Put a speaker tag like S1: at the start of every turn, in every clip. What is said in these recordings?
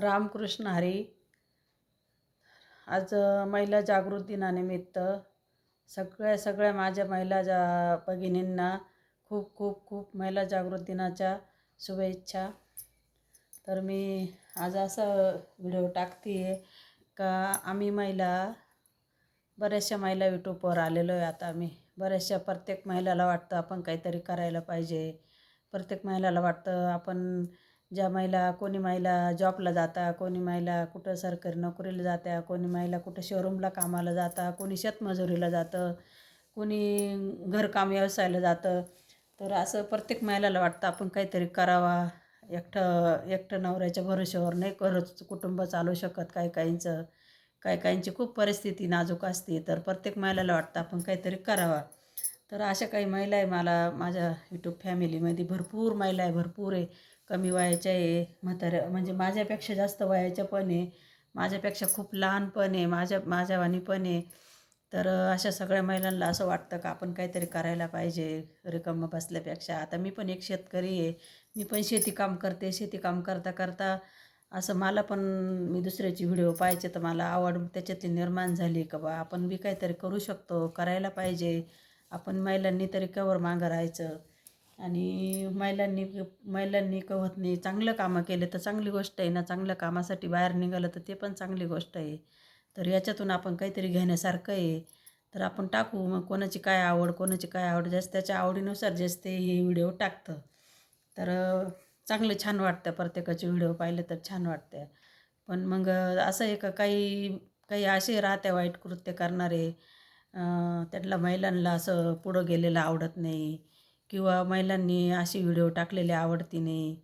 S1: रामकृष्ण हरी. आज महिला जागृत दिनानिमित्त सगळ्या सगळ्या माझ्या महिला जा भगिनींना खूप खूप खूप महिला जागृत दिनाच्या शुभेच्छा. तर मी आज असं व्हिडिओ टाकते आहे का आम्ही महिला बऱ्याचशा महिला यूट्यूबवर आलेलो आहे आता आम्ही. बऱ्याचशा प्रत्येक महिलाला वाटतं आपण काहीतरी करायला पाहिजे. प्रत्येक महिलाला वाटतं आपण ज्या महिला कोणी महिला जॉबला जाता कोणी महिला कुठं सरकारी नोकरीला जात्या कोणी महिला कुठं शोरूमला कामाला जाता कोणी शेतमजुरीला जातं कोणी घरकाम व्यवसायाला जातं. तर असं प्रत्येक महिलाला वाटतं आपण काहीतरी करावा. एकटं एकटं नवऱ्याच्या भरोश्यावर नाही करत कुटुंब चालू शकत काही काहींचं. काही काहींची खूप परिस्थिती नाजूक असते तर प्रत्येक महिलाला वाटतं आपण काहीतरी करावा. तर अशा काही महिला आहे मला माझ्या यूट्यूब फॅमिलीमध्ये भरपूर महिला आहे भरपूर आहे. कमी वयाच्या आहे. म्हाताऱ्या म्हणजे माझ्यापेक्षा जास्त वयाच्या पण आहे. माझ्यापेक्षा खूप लहान पण आहे. माझ्या माझ्यावानी पण आहे. तर अशा सगळ्या महिलांना असं वाटतं का आपण काहीतरी करायला पाहिजे रिकामं बसल्यापेक्षा? आता मी पण एक शेतकरी आहे. मी पण शेतीकाम करते. शेतीकाम करता करता असं मला पण मी दुसऱ्याची व्हिडिओ पाहायचे तर मला आवड त्याच्यातली निर्माण झाली का बा? आपण बी काहीतरी करू शकतो करायला पाहिजे. आपण महिलांनी तरी कवर मागं राहायचं. आणि महिलांनी महिलांनी कवत नाही चांगलं कामं केले तर चांगली गोष्ट आहे ना. चांगल्या कामासाठी बाहेर निघालं तर ते पण चांगली गोष्ट आहे. तर याच्यातून आपण काहीतरी घेण्यासारखं आहे. तर आपण टाकू मग कोणाची काय आवड कोणाची काय आवड जास्त त्याच्या आवडीनुसार जास्त ते हे व्हिडिओ टाकतं. तर चांगलं छान वाटतं प्रत्येकाचे व्हिडिओ पाहिले तर छान वाटते. पण मग असं आहे का काही काही असे राहते वाईट कृत्य करणारे त्यांना महिलांना असं पुढं गेलेलं आवडत नाही. किंवा महिलांनी असे व्हिडिओ टाकलेले आवडती नाही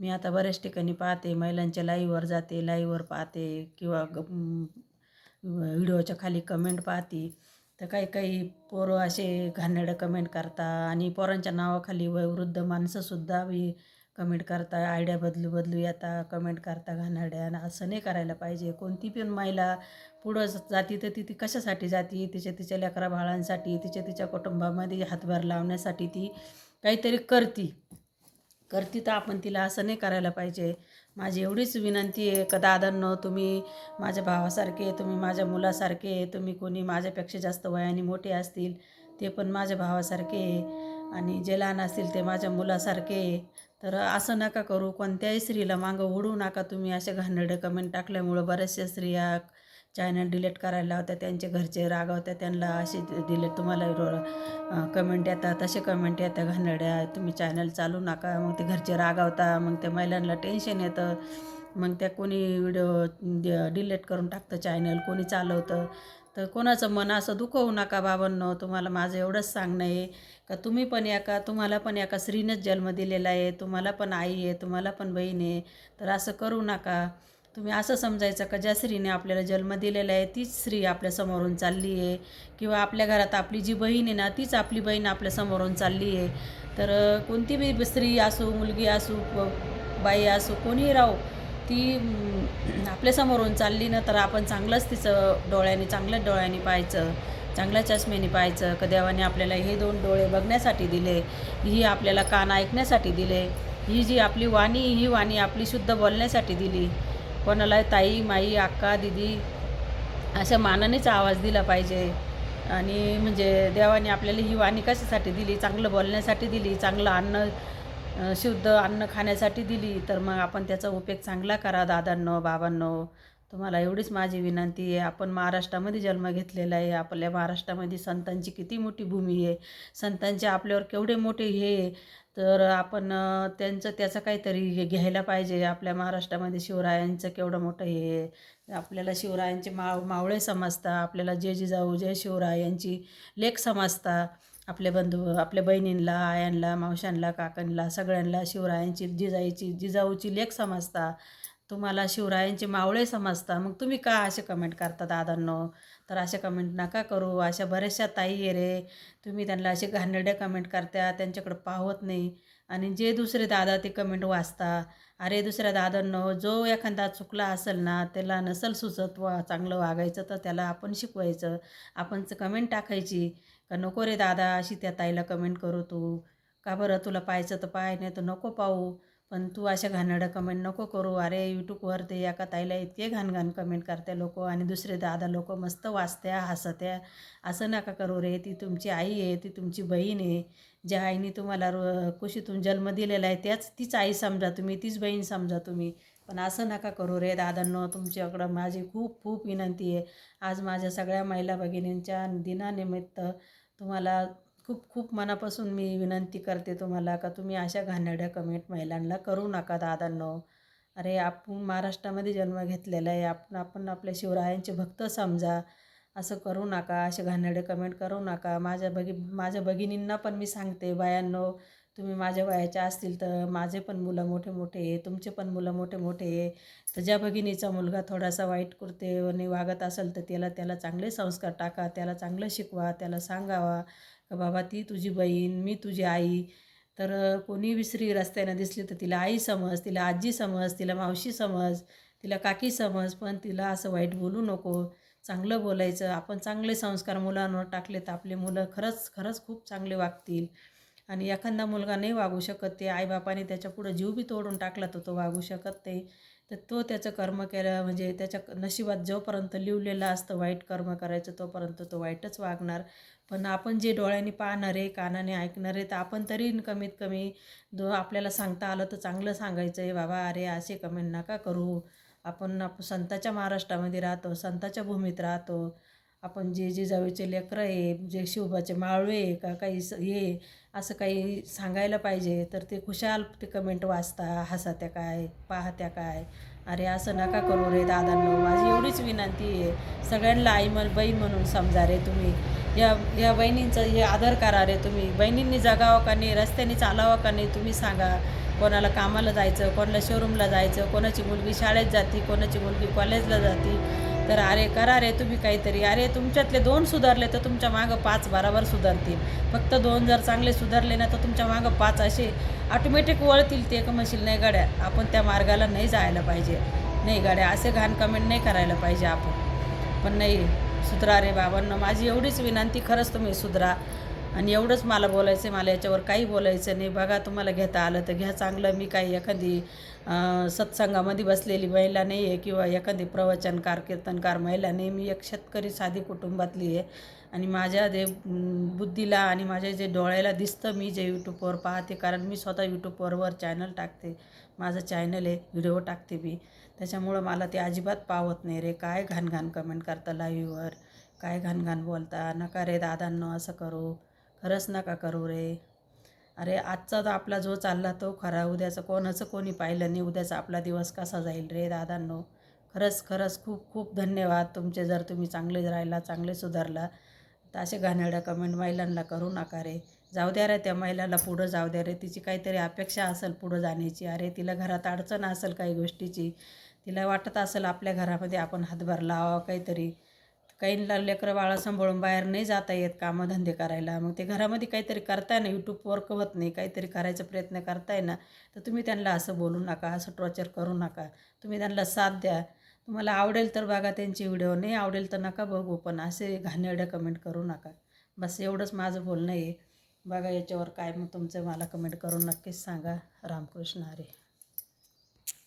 S1: मी आता बऱ्याच ठिकाणी पाहते महिलांच्या लाईव्हवर जाते लाईव्हवर पाहते किंवा ग व्हिडिओच्या खाली कमेंट पाहते. तर काही काही पोरं असे घाणेरडे कमेंट करता आणि पोरांच्या नावाखाली वयोवृद्ध माणसंसुद्धा बी कमेंट करता आयडिया बदलू बदलू येता कमेंट करता घाणाड्या असं नाही करायला पाहिजे. कोणती पण महिला पुढं जाती तर ती ती कशासाठी जाती? तिच्या तिच्या लेकरा बाळांसाठी तिच्या तिच्या कुटुंबामध्ये हातभार लावण्यासाठी ती काहीतरी करती. करती तर आपण तिला असं नाही करायला पाहिजे. माझी एवढीच विनंती आहे का दादांनो तुम्ही माझ्या भावासारखे तुम्ही माझ्या मुलासारखे तुम्ही कोणी माझ्यापेक्षा जास्त वयाने मोठे असतील ते पण माझ्या भावासारखे आणि जे लहान असतील ते माझ्या मुलासारखे तर असं नका करू कोणत्याही स्त्रीला मागं ओढू नका तुम्ही. असे घाणेरडे कमेंट टाकल्यामुळं बऱ्याचशा स्त्रिया चॅनल डिलीट करायला होत्या त्यांचे घरचे रागवत्या त्यांना असे डिलीट तुम्हाला कमेंट येतात तसे कमेंट येतात. घाणेरड्या तुम्ही चॅनल चालू नका. मग ते घरचे रागावता मग त्या महिलांना टेन्शन येतं. मग त्या कोणी व्हिडिओ डिलीट करून टाकतं चॅनल कोणी चालवतं. तर कोणाचं मन असं दुखवू नका बाबांनो तुम्हाला माझं एवढंच सांगणं आहे. का तुम्ही पण एका तुम्हाला पण एका स्त्रीनंच जन्म दिलेला आहे तुम्हाला पण आई आहे तुम्हाला पण बहीण आहे तर असं करू नका. तुम्ही असं समजायचं का ज्या स्त्रीने आपल्याला जन्म दिलेला आहे तीच स्त्री आपल्या समोरून चालली आहे. किंवा आपल्या घरात आपली जी बहीण आहे ना तीच आपली बहीण आपल्या समोरून चालली आहे. तर कोणती बी स्त्री असो मुलगी असो बाई असो कोणीही राहो ती आपल्यासमोरून चालली ना तर आपण चांगलंच तिचं डोळ्याने चांगल्याच डोळ्याने पाहायचं चांगल्या चष्मेने पाहायचं. का देवाने आपल्याला हे दोन डोळे बघण्यासाठी दिले ही आपल्याला कान ऐकण्यासाठी दिले ही जी आपली वाणी ही वाणी आपली शुद्ध बोलण्यासाठी दिली. कोणाला ताई माई अक्का दिदी अशा मानानेच आवाज दिला पाहिजे. आणि म्हणजे देवाने आपल्याला ही वाणी कशासाठी दिली? चांगलं बोलण्यासाठी दिली चांगलं अन्न शुद्ध अन्न खाण्यासाठी दिली तर मग आपण त्याचा उपयोग चांगला करा दादांनो बाबांनो. तुम्हाला एवढीच माझी विनंती आहे. आपण महाराष्ट्रामध्ये जन्म घेतलेला आहे. आपल्या महाराष्ट्रामध्ये संतांची किती मोठी भूमी आहे. संतांचे आपल्यावर केवढे मोठे हे तर आपण त्यांचं त्याचं काहीतरी घ्यायला पाहिजे. आपल्या महाराष्ट्रामध्ये शिवरायांचं केवढं मोठं हे आपल्याला शिवरायांचे माव मावळे समजता. आपल्याला जे जिजाऊ जय शिवराय यांची लेख समजता. आपले बंधू आपल्या बहिणींला आयांना मावशांला काकांना सगळ्यांना शिवरायांची जिजाईची जिजाऊची लेख समजता. तुम्हाला शिवरायांचे मावळे समजता. मग तुम्ही का असे कमेंट करता दादांनो? तर असे कमेंट नका करू. अशा बऱ्याचशा ताई आहे रे. तुम्ही त्यांना असे घाणेरड्या कमेंट करता. त्यांच्याकडं पाहत नाही. आणि जे दुसरे दादा ते कमेंट वाचता. अरे दुसऱ्या दादांनो जो एखादा चुकला असेल ना त्याला नसल सुचत वा चांगलं वागायचं तर त्याला आपण शिकवायचं. आपणचं कमेंट टाकायची. का नको रे दादा अशी त्या ताईला कमेंट करू तू? का बरं तुला पाहायचं तर पाय नाही तर नको पाहू. पण तू अशा घाणेरड्या कमेंट नको करू. अरे यूट्यूबवर ते एका ताईला इतके घाण घाण कमेंट करते लोक आणि दुसरे दादा लोक मस्त वाचत्या हसत्या. असं नका करू रे. ती तुमची आई आहे ती तुमची बहीण आहे. ज्या आईने तुम्हाला रो कुशीतून जन्म दिलेला आहे त्याच तीच आई समजा तुम्ही तीच बहीण समजा तुम्ही. पण असं नका करू रे दादांनो. तुमच्याकडं माझी खूप खूप विनंती आहे. आज माझ्या सगळ्या महिला भगिनींच्या दिनानिमित्त तुम्हाला खूप खूप मनापासून मी विनंती करते तुम्हाला का तुम्ही अशा घाणेरड्या कमेंट महिलांना करू नका दादांनो. अरे आपण महाराष्ट्रामध्ये जन्म घेतलेला आहे. आपण आपण आपल्या शिवरायांचे भक्त समजा. असं करू नका असे घाणेरडे कमेंट करू नका. माझ्या बगी माझ्या भगिनींना पण मी सांगते बायांनो तुम्ही माझ्या वयाच्या असतील तर माझे पण मुलं मोठे मोठे आहे तुमचे पण मुलं मोठे मोठे आहे. तर ज्या भगिनीचा मुलगा थोडासा वाईट कुर्तेने वागत असेल तर त्याला त्याला चांगले संस्कार टाका त्याला चांगलं शिकवा त्याला सांगावा का बाबा ती तुझी बहीण मी तुझी आई. तर कोणी विसरी रस्त्यानं दिसली तर तिला आई समज तिला आजी समज तिला मावशी समज तिला काकी समज पण तिला असं वाईट बोलू नको. चांगलं बोलायचं. आपण चांगले संस्कार मुलांवर टाकले तर आपले मुलं खरंच खरंच खूप चांगले वागतील. आणि एखादा मुलगा नाही वागू शकत ते आईबापाने त्याच्या पुढं जीव बी तोडून टाकला तर तो वागू शकत नाही. तर तो त्याचं कर्म केलं म्हणजे त्याच्या नशिबात जोपर्यंत लिवलेलं असतं वाईट कर्म करायचं तोपर्यंत तो वाईटच वागणार. पण आपण जे डोळ्यांनी पाहणार आहे कानाने ऐकणार आहे तर आपण तरी कमीत कमी दो आपल्याला सांगता आलं तर चांगलं सांगायचं आहे बाबा अरे असे कमेंट नका करू. आपण आप संताच्या महाराष्ट्रामध्ये राहतो संताच्या भूमीत राहतो. आपण जे जे लेकरं आहे जे शिवबाचे माळवे आहे का काही स हे असं काही सांगायला पाहिजे तर ते खुशाल ते कमेंट वाचता हसात्या काय पाहत्या काय? अरे असं नका करू रे दादांनो माझी एवढीच विनंती आहे. सगळ्यांना आई मन बहीण म्हणून समजा रे तुम्ही. या या बहिणींचा हे आदर करा रे तुम्ही. बहिणींनी जगावं का नाही रस्त्याने चालावं का नाही तुम्ही सांगा. कोणाला कामाला जायचं कोणाला शोरूमला जायचं कोणाची मुलगी शाळेत जाते कोणाची मुलगी कॉलेजला जाते. तर अरे करा रे तुम्ही काहीतरी. अरे तुमच्यातले दोन सुधारले तर तुमच्या मागं पाच बराबर सुधारतील. फक्त दोन जर चांगले सुधारले ना तर तुमच्या मागं पाच असे ऑटोमॅटिक वळतील ते का म्हणशील नाही गाड्या आपण त्या मार्गाला नाही जायला पाहिजे. नाही गाड्या असे घाण कमेंट नाही करायला पाहिजे आपण. पण नाही सुधरा रे बाबांना माझी एवढीच विनंती खरंच तुम्ही सुधरा. आणि एवढंच मला बोलायचं आहे मला याच्यावर काही बोलायचं नाही. बघा तुम्हाला घेता आलं तर घ्या. चांगलं मी काही एखादी सत्संगामध्ये बसलेली महिला नाही आहे किंवा एखादी प्रवचनकार कीर्तनकार महिला नाही. मी एक शेतकरी साधी कुटुंबातली आहे आणि माझ्या जे बुद्धीला आणि माझ्या जे डोळ्याला दिसतं मी जे यूट्यूबवर पाहते. कारण मी स्वतः यूट्यूबवरवर चॅनल टाकते. माझं चॅनल आहे व्हिडिओ टाकते मी. त्याच्यामुळं मला ते अजिबात पावत नाही रे. काय घाण घाण कमेंट करता लाईव्हवर काय घाण घाण बोलता? नका रे दादांनो असं करू. खरंच नका करू रे. अरे आजचा तर आपला जो चालला तो खरा. उद्याचं कोणाचं कोणी पाहिलं नाही. उद्याचा आपला दिवस कसा जाईल रे दादांनो? खरंच खरंच खूप खूप धन्यवाद तुमचे. जर तुम्ही चांगले राहिला चांगले सुधारला तर असे घाणेरड्या कमेंट महिलांना करू नका रे. जाऊ द्या रे त्या महिलाला पुढं जाऊ द्या रे. तिची काहीतरी अपेक्षा असेल पुढं जाण्याची. अरे तिला घरात अडचण असेल काही गोष्टीची तिला वाटत असेल आपल्या घरामध्ये आपण हातभार लावावा काहीतरी. काहींना लेकरं बाळा सांभाळून बाहेर नाही जाता येत कामधंदे करायला. मग ते घरामध्ये काहीतरी करताय ना यूट्यूबवरक होत नाही काहीतरी करायचा प्रयत्न करताय ना तर तुम्ही त्यांना असं बोलू नका असं टॉर्चर करू नका. तुम्ही त्यांना साथ द्या. तुम्हाला आवडेल तर बघा त्यांचे व्हिडिओ नाही आवडेल तर नका बघू पण असे घाणेरड्या कमेंट करू नका. बस एवढंच माझं बोलणं आहे. बघा याच्यावर काय मग तुमचं मला कमेंट करून नक्कीच सांगा. रामकृष्ण हरे.